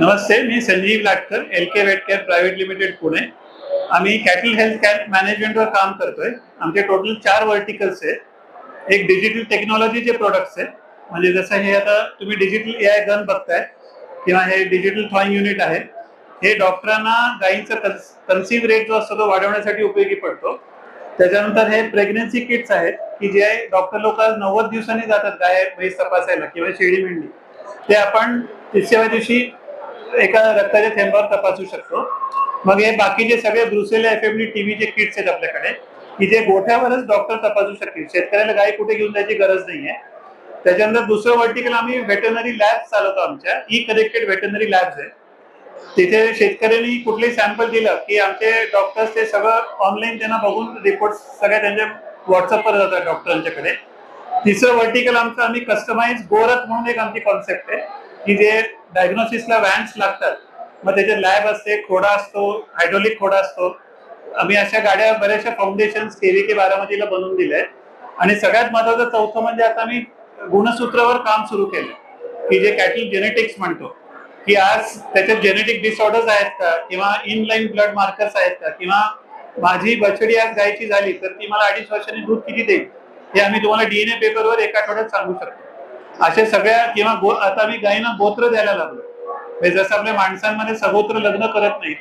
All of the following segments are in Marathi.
नमस्ते मी Sanjeev Latkar L K Vetcare private limited Pune. आम्ही कॅटल हेल्थ केअर मॅनेजमेंटवर काम करतोय. आमचे टोटल चार वर्टिकल्स आहेत. एक डिजिटल टेक्नॉलॉजीचे प्रोडक्ट्स आहेत. म्हणजे जसं हे आता तुम्ही डिजिटल ए आय गन बघताय किंवा हे डिजिटल थॉईंग युनिट आहे हे डॉक्टरांना गायीचं कन्सिव्ह रेट जो असतो तो वाढवण्यासाठी उपयोगी पडतो. त्याच्यानंतर हे प्रेग्नन्सी किट्स आहेत की जे डॉक्टर लोक नव्वद दिवसांनी जातात गाय म्हैस तपासायला किंवा शेळी मेंढी. ते आपण तिसऱ्या दिवशी एका रक्ताच्या थेंबावर तपासू शकतो. मग हे बाकीचे सगळे ब्रुसेला एफ एम डी टीव्हीचे किट्स आहेत आपल्याकडे की जे गोठ्यावरच डॉक्टर तपासू शकतील. शेतकऱ्याला गाय कुठे घेऊन जायची गरज नाहीये. त्याच्यानंतर दुसरं वर्टिकल आम्ही व्हेटनरी लॅब चालवतो आमच्या. ई कनेक्टेड व्हेटनरी लॅब्स आहे तिथे शेतकऱ्यांनी कुठलेही सॅम्पल दिलं की आमचे डॉक्टर्स ते सगळं ऑनलाईन त्यांना बघून रिपोर्ट सगळ्या त्यांच्या व्हॉट्सअपवर जातात डॉक्टरांच्याकडे. तिसरं वर्टिकल आमचं आम्ही कस्टमाइज गोरथ म्हणून एक आमची कॉन्सेप्ट आहे की जे डायग्नोसिसला व्हॅन्स लागतात. मग त्याचे लॅब असते खोडा असतो हायड्रोलिक खोडा असतो. आम्ही अशा गाड्या बऱ्याचशा फाउंडेशन केव्ही के बारामतीला बनवून दिले आणि सगळ्यात महत्वाचं चौथं म्हणजे आता आम्ही गुणसूत्रावर काम सुरू केलं. की जे कॅटल जेनेटिक्स म्हणतो. की आज त्याच्यात जेनेटिक डिसऑर्डर्स आहेत का? किंवा इनलाईन ब्लड मार्कर्स आहेत का? किंवा माझी बछडी आज गायची झाली तर ती मला अडीच वर्षांनी दूध किती देईल? हे आम्ही तुम्हाला डीएनए पेपरवर एका आठवड्यात सांगू शकतो. अशा सगळ्या किंवा गो आता आम्ही गायींना गोत्र द्यायला लागलो म्हणजे जसं आपल्या माणसांमध्ये सगोत्र लग्न करत नाही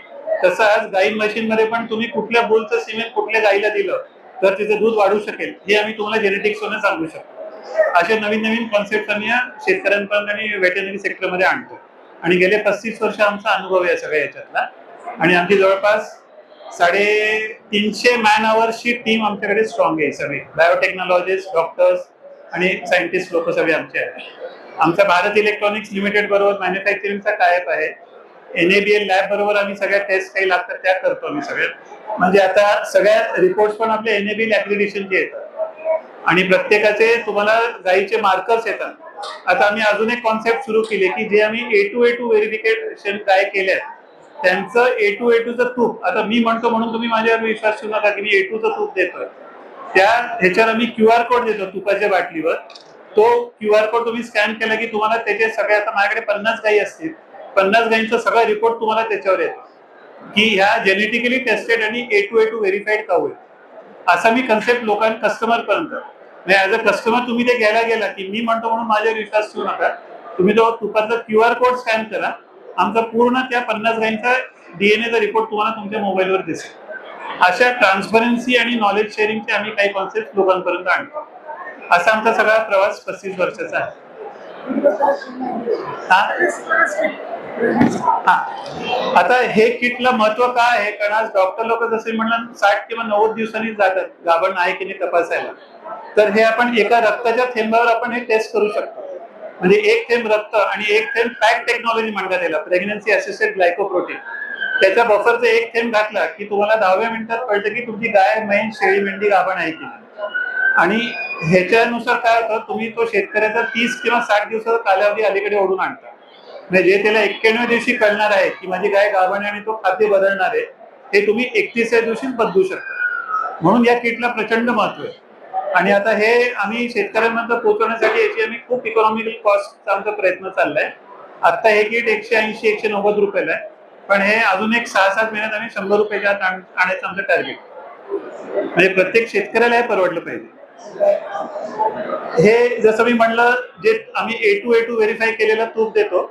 तसं आज गाई म्हशींमध्ये पण तुम्ही कुठल्या बोलचं सिमेंट कुठल्या गाईला दिलं तर तिचं दूध वाढू शकेल हे आम्ही तुम्हाला जेनेटिक्स सांगू शकतो. असे नवीन नवीन कॉन्सेप्ट आम्ही या शेतकऱ्यांपर्यंत आणि व्हेटरनरी सेक्टरमध्ये आणतो. आणि गेले पस्तीस वर्ष आमचा अनुभव आहे सगळ्या याच्यातला. आणि आमची जवळपास साडे तीनशे मॅन अवरची टीम आमच्याकडे स्ट्रॉंग आहे सगळी. बायोटेक्नॉलॉजिस्ट डॉक्टर्स आणि सायंटिस्ट लोक सगळे आमचे आहेत. आमचा भारत इलेक्ट्रॉनिक्स लिमिटेड बरोबर मॅन्युफॅक्चरिंगचा टायप आहे. एन एल लॅब बरोबर आम्ही सगळ्या टेस्ट काही लागतात त्या करतो आम्ही सगळ्या म्हणजे आता सगळ्या रिपोर्ट पण आपले बी ऍप्लिकेशनचे येतात. आणि प्रत्येकाचे तुम्हाला गाईचे मार्कर्स येतात. आता आम्ही अजून एक कॉन्सेप्ट सुरू केले की जे आम्ही A two A two verification काय केले त्यांचं ए टू ए टूचं तूप आता मी म्हणतो म्हणून तुम्ही माझ्यावर विश्वास ठेवू नका की मी ए टूचं तूप देतोय. त्या ह्याच्यावर आम्ही क्यू आर कोड देतो तुपाच्या बाटलीवर. तो क्यू आर कोड तुम्ही स्कॅन केला की तुम्हाला त्याचे सगळे आता माझ्याकडे पन्नास गायी असतील. पन्नास गायींचा सगळा रिपोर्ट तुम्हाला त्याच्यावर येतो. की ह्या जेनेटिकली टेस्टेड आणि A two A two verified cow आहे. असा मी कन्सेप्ट लोकांना कस्टमर पर्यंत. ऍज अ कस्टमर तुम्ही ते घ्यायला गेला की मी म्हणतो म्हणून माझ्यावर विश्वास ठेवू नका. तुम्ही तो तुपाचा क्यू आर कोड स्कॅन करा. आमचा पूर्ण त्या पन्नास गायींचा डीएनएचा रिपोर्ट तुम्हाला तुमच्या मोबाईलवर दिसेल. अशा ट्रान्सपरन्सी आणि नॉलेज शेअरिंगचे आम्ही काही कॉन्सेप्ट लोकांपर्यंत आणतो. असा आमचा सगळा प्रवास पस्तीस वर्षाचा आहे. हा? आता हे किटला महत्त्व काय आहे? कारण आज डॉक्टर लोक जसे म्हणलं साठ किंवा नव्वद दिवसांनी जातात. गाभण आहे की नाही तपासायला. तर हे आपण एका रक्ताच्या थेंबावर आपण हे टेस्ट करू शकतो. म्हणजे एक थेंब रक्त आणि एक थेंब पॅक टेक्नॉलॉजी म्हणतात त्याला प्रेग्नन्सी असिस्टेड ग्लायकोप्रोटीन त्याच्या बफरचं एक थेंब घातला की तुम्हाला दहाव्या मिनिटात कळतं की तुमची गाय म्हैस शेळी मेंढी गाभण आहे की आणि ह्याच्यानुसार काय होतं तुम्ही तो शेतकऱ्याचा तीस किंवा साठ दिवसाचा कालावधी अलीकडे ओढून आणता. म्हणजे जे त्याला एक्क्याण्णव दिवशी कळणार आहे की माझी गाय गाभण आणि तो खाद्य बदलणार आहे हे तुम्ही एकतीसव्या दिवशी बदलू शकता. म्हणून या किटला प्रचंड महत्त्व आहे. आणि आता हे आम्ही शेतकऱ्यांपर्यंत पोहोचवण्यासाठी याची आम्ही खूप इकॉनॉमिकल कॉस्टचा आमचा प्रयत्न चाललाय. आता हे किट एकशे ऐंशी एकशे नव्वद रुपयाला आहे. पण हे अजून एक सहा सात महिन्यात आम्ही शंभर रुपयाच्या आत आणायचं आमचं टार्गेट म्हणजे प्रत्येक शेतकऱ्याला हे परवडलं पाहिजे. हे जसं मी म्हणलं जे आम्ही A two A two verify केलेलं तूप देतो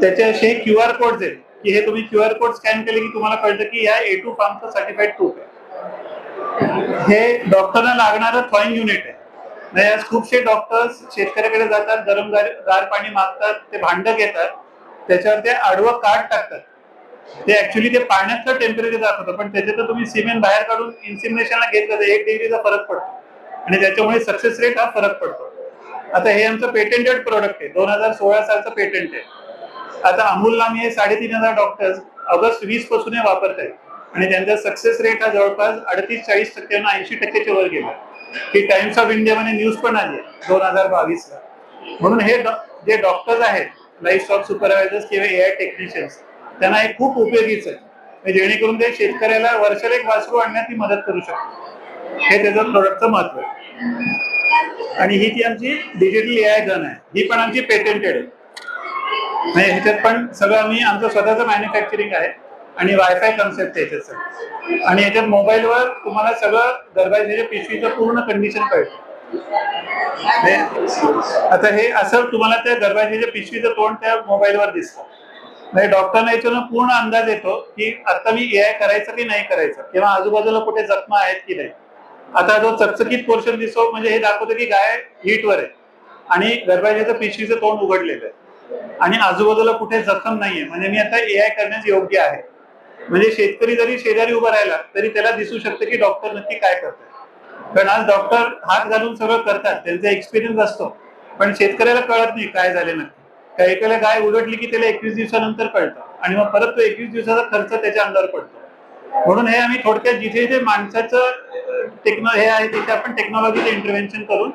त्याच्याशी क्यू आर कोड आहेत की हे तुम्ही क्यू आर कोड स्कॅन केले की तुम्हाला कळतं की या ए टू फार्मचं सर्टिफाईड तूप आहे. हे डॉक्टरना लागणारं थॉईंग युनिट आहे. म्हणजे आज खूपशे डॉक्टर्स शेतकऱ्याकडे जातात गरम गार पाणी मागतात ते भांड घेतात त्याच्यावर ते आडवं काट टाकतात. ते ऍक्च्युली ते पाण्याचं टेम्परेचर दाखवतं पण त्याच्यात तुम्ही सिमेंट बाहेर काढून इन्सिमिनेशनला घेतलं तर एक डिग्रीचा फरक पडतो. आणि त्याच्यामुळे सक्सेस रेट हा फरक पडतो. आता हे आमचं पेटेंटेड प्रोडक्ट आहे दोन हजार सोळा सालचं पेटंट आहे. आता अमूलला आम्ही हे साडेतीन हजार डॉक्टर्स ऑगस्ट वीसपासून हे वापरत आहेत आणि त्यांचा सक्सेस रेट हा जवळपास अडतीस चाळीस टक्क्यांना ऐंशी टक्क्याच्या वर गेला. ही टाइम्स ऑफ इंडिया मध्ये न्यूज पण आली दोन हजार बावीस ला म्हणून हे जे डॉक्टर्स आहेत लाईफ स्टॉक सुपरवायझर्स किंवा ए आय टेक्निशियन्स त्यांना हे खूप उपयोगीच आहे. म्हणजे जेणेकरून ते शेतकऱ्याला वर्षाला एक वासरू आणण्यात ती मदत करू शकतो हे त्याचं प्रोडक्टचं महत्त्व आहे. आणि ही ती आमची डिजिटल ए आय गन आहे ही पण आमची पेटेंटेड आहे. म्हणजे ह्याच्यात पण सगळं आम्ही आमचं स्वतःचं मॅन्युफॅक्चरिंग आहे आणि वायफाय कन्सेप्ट आहे याच्यात सगळं. आणि याच्यात मोबाईलवर तुम्हाला सगळं गर्भाशयाच्या म्हणजे पिशवीचं पूर्ण कंडिशन कळतं. म्हणजे आता हे असं तुम्हाला त्या दरवाजेच्या पिशवीचं तोंड त्या मोबाईलवर दिसतं. म्हणजे डॉक्टरना याच्यानं पूर्ण अंदाज येतो की आता मी ए आय करायचं की नाही करायचं? किंवा आजूबाजूला कुठे जखमा आहेत की नाही? आता जो चकचकीत पोर्शन दिसतो म्हणजे हे दाखवतो की गाय हिटवर आहे. आणि गर्भाशयाचं पिशवीचं तोंड उघडलेलं आहे. आणि आजूबाजूला कुठे जखम नाहीये. म्हणजे मी आता ए आय करण्यास योग्य आहे. म्हणजे शेतकरी जरी शेजारी उभा राहिला तरी त्याला दिसू शकतं की डॉक्टर नक्की काय करतात कारण आज डॉक्टर हात घालून सगळं करतात. त्यांचा एक्सपिरियन्स असतो. पण शेतकऱ्याला कळत नाही काय झाले नक्की एकाला गाय उलटली की त्याला एकवीस दिवसानंतर कळतं. आणि मग परत तो एकवीस दिवसाचा खर्च त्याच्या अंगावर पडतो. म्हणून हे आम्ही थोडक्यात जिथे जिथे माणसाचं टेक्नो हे आहे तिथे आपण टेक्नॉलॉजीचं इंटरव्हेन्शन करून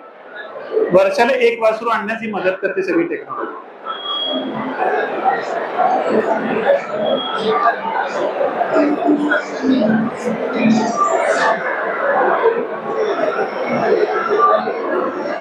वर्षाला एक वासरू आणण्यास ही मदत करते सगळी टेक्नॉलॉजी